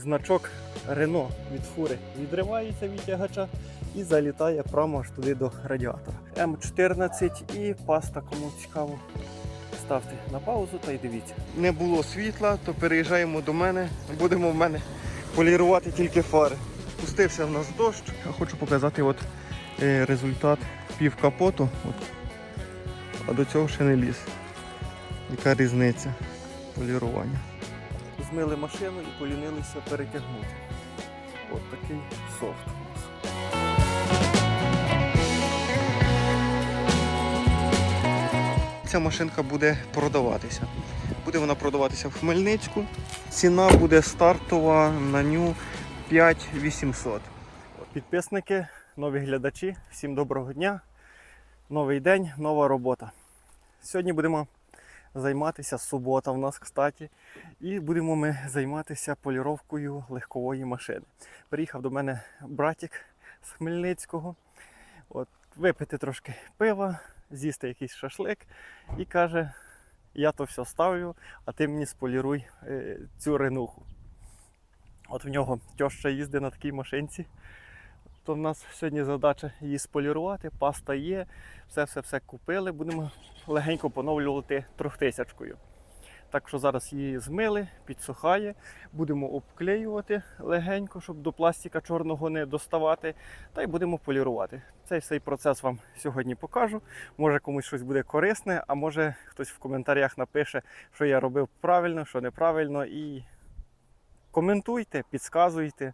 значок Рено від фури відривається від тягача і залітає прямо аж туди до радіатора. М14 і паста, кому цікаво. Ставте на паузу та й дивіться. Не було світла, то переїжджаємо до мене. Будемо в мене полірувати тільки фари. Спустився в нас дощ. Я хочу показати от, е, результат пів капоту. От. А до цього ще не ліз. Яка різниця полірування. Змили машину і полінилися перетягнути. От такий софт у нас. Ця машинка буде продаватися. Буде вона продаватися в Хмельницьку. Ціна буде стартова на ню 5800. Підписники, нові глядачі, всім доброго дня. Новий день, нова робота. Сьогодні будемо займатися субота в нас, кстати, і будемо ми займатися поліровкою легкової машини. Приїхав до мене братик з Хмельницького. От, випити трошки пива, з'їсти якийсь шашлик і каже: я то все ставлю, а ти мені споліруй е, цю ренуху. От в нього тьоща їздить на такій машинці. То в нас сьогодні задача її сполірувати, паста є, все-все-все купили, будемо легенько поновлювати трьохтисячкою. Так що зараз її змили, підсухає, будемо обклеювати легенько, щоб до пластика чорного не доставати, та й будемо полірувати. Цей всей процес вам сьогодні покажу. Може комусь щось буде корисне, а може хтось в коментарях напише, що я робив правильно, що неправильно. І коментуйте, підказуйте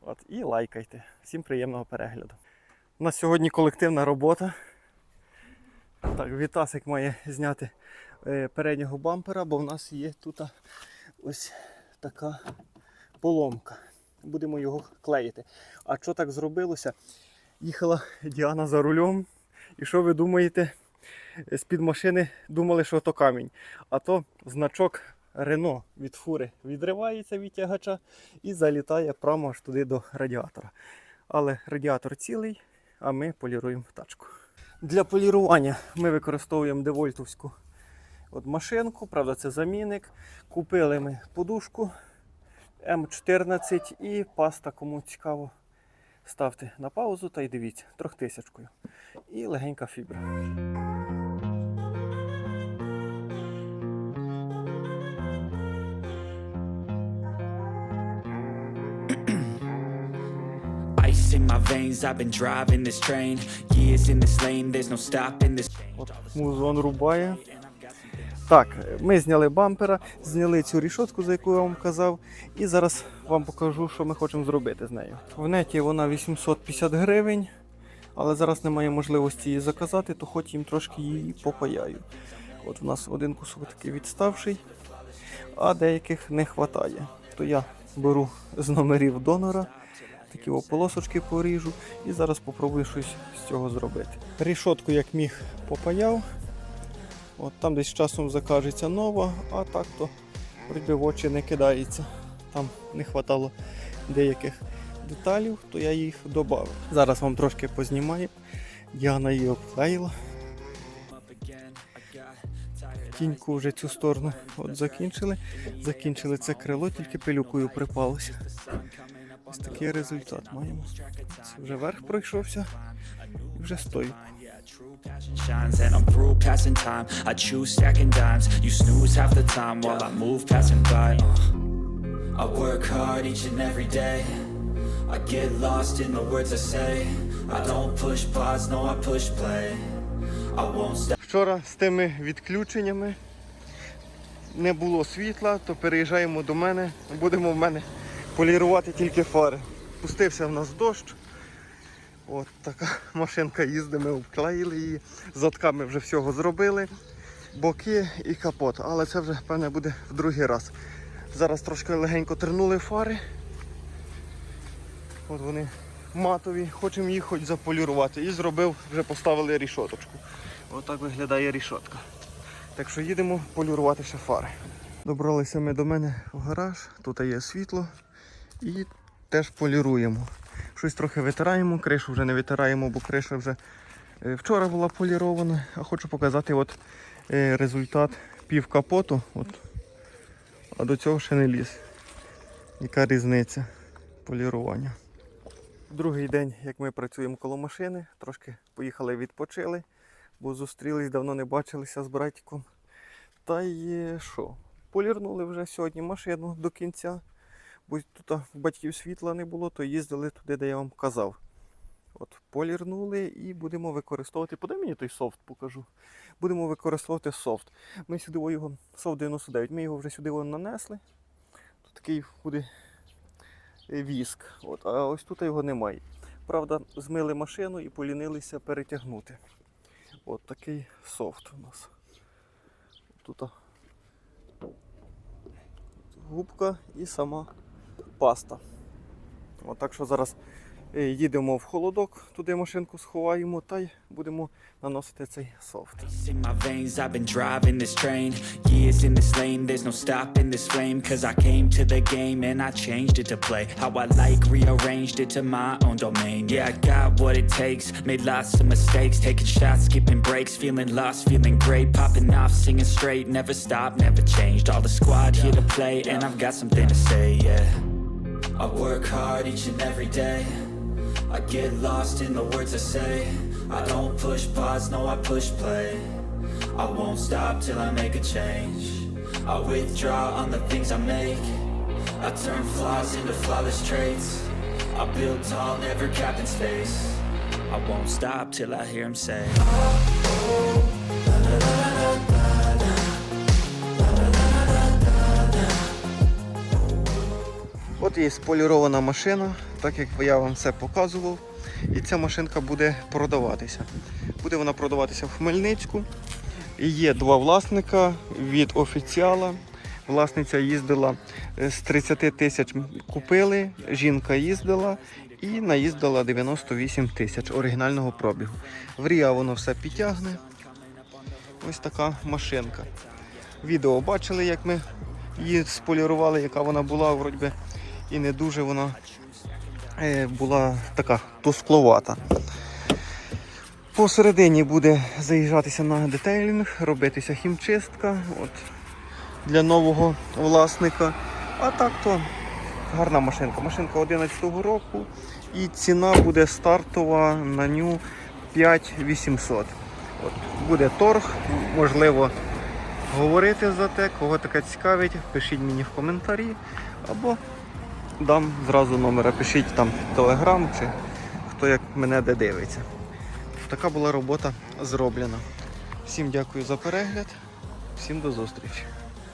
от, і лайкайте. Всім приємного перегляду. У нас сьогодні колективна робота. Так, Вітасик має зняти е, переднього бампера, бо в нас є тут ось така поломка. Будемо його клеїти. А що так зробилося? Їхала Діана за рулем. І що ви думаєте? З-під машини думали, що то камінь. А то значок Рено від фури відривається від тягача і залітає прямо аж туди до радіатора. Але радіатор цілий, а ми поліруємо тачку. Для полірування ми використовуємо девольтовську от машинку, правда, це замінник. Купили ми подушку М14 і паста, кому цікаво. Ставте на паузу та й дивіться, трьохтисячкою. І легенька фібра. Ice in my veins, I've been driving this train. Years in this lane, there's no stopping this. Музон рубає. Так, ми зняли бампера, зняли цю рішотку, за яку я вам казав, і зараз вам покажу, що ми хочемо зробити з нею. В неті вона 850 гривень, але зараз немає можливості її заказати, то хоч їм трошки її попаяю. От у нас один кусок такий відставший, а деяких не вистачає. То я беру з номерів донора, такі полосочки поріжу і зараз спробую щось з цього зробити. Рішотку як міг попаяв. От там десь часом закажеться нова, а так то вроді в очі не кидається. Там не вистачало деяких деталів, то я їх додав. Зараз вам трошки познімаю. Діана її обклеїла. Тіньку вже цю сторону от закінчили. Закінчили це крило, тільки пилюкою припалося. Ось такий результат маємо. Це вже верх пройшовся і вже стоїть. Passion shines and I'm through passing time. I choose stacking dimes. You snooze half the time while I move passing by. Uh. I work hard each and every day. I get lost in the words I say. I don't push pause, no, I push play. I won't stop. Вчора з тими відключеннями не було світла, то переїжджаємо до мене. Будемо в мене полірувати тільки фари. Пустився в нас дощ. От така машинка їздить, ми обклеїли її. Задками вже всього зробили. Боки і капот. Але це вже, певне, буде в другий раз. Зараз трошки легенько тернули фари. От вони матові, хочемо їх хоч заполірувати. І зробив, вже поставили рішоточку. Отак виглядає рішотка. Так що їдемо полірувати ще фари. Добралися ми до мене в гараж, тут є світло і теж поліруємо. Щось трохи витираємо, кришу вже не витираємо, бо криша вже е, вчора була полірована. А хочу показати от е, результат пів капоту. От. А до цього ще не ліз. Яка різниця полірування? Другий день, як ми працюємо коло машини, трошки поїхали відпочили, бо зустрілись, давно не бачилися з братиком. Та й е, що? Полірнули вже сьогодні машину до кінця, бо тут в батьків світла не було, то їздили туди, де я вам казав. От, полірнули і будемо використовувати. Подай мені той софт покажу. Будемо використовувати софт. Ми сюди його софт 99. Ми його вже сюди нанесли. Тут такий буде віск. От, а ось тут його немає. Правда, змили машину і полінилися перетягнути. От такий софт у нас. Тут губка і сама паста. От, так що зараз е, їдемо в холодок, туди машинку сховаємо та й будемо наносити цей софт. Never stopped, never changed. All the squad here to play, and I've got something to say, yeah. I work hard each and every day. I get lost in the words I say. I don't push pause, no, I push play. I won't stop till I make a change. I withdraw on the things I make. I turn flaws into flawless traits. I build tall, never capped in space. I won't stop till I hear him say. Є сполірована машина, так як я вам все показував. І ця машинка буде продаватися. Буде вона продаватися в Хмельницьку. Є два власника від офіціала. Власниця їздила е, з 30 тисяч купили, жінка їздила і наїздила 98 тисяч оригінального пробігу. В Ріа воно все підтягне. Ось така машинка. Відео бачили, як ми її сполірували, яка вона була, вроді і не дуже вона е, була така тускловата. Посередині буде заїжджатися на детейлінг, робитися хімчистка от, для нового власника. А так то гарна машинка. Машинка 11-го року і ціна буде стартова на ню 5800. От, буде торг, можливо, говорити за те, кого таке цікавить, пишіть мені в коментарі або дам зразу номера, пишіть там телеграм чи хто як мене де дивиться. Така була робота зроблена. Всім дякую за перегляд, всім до зустрічі.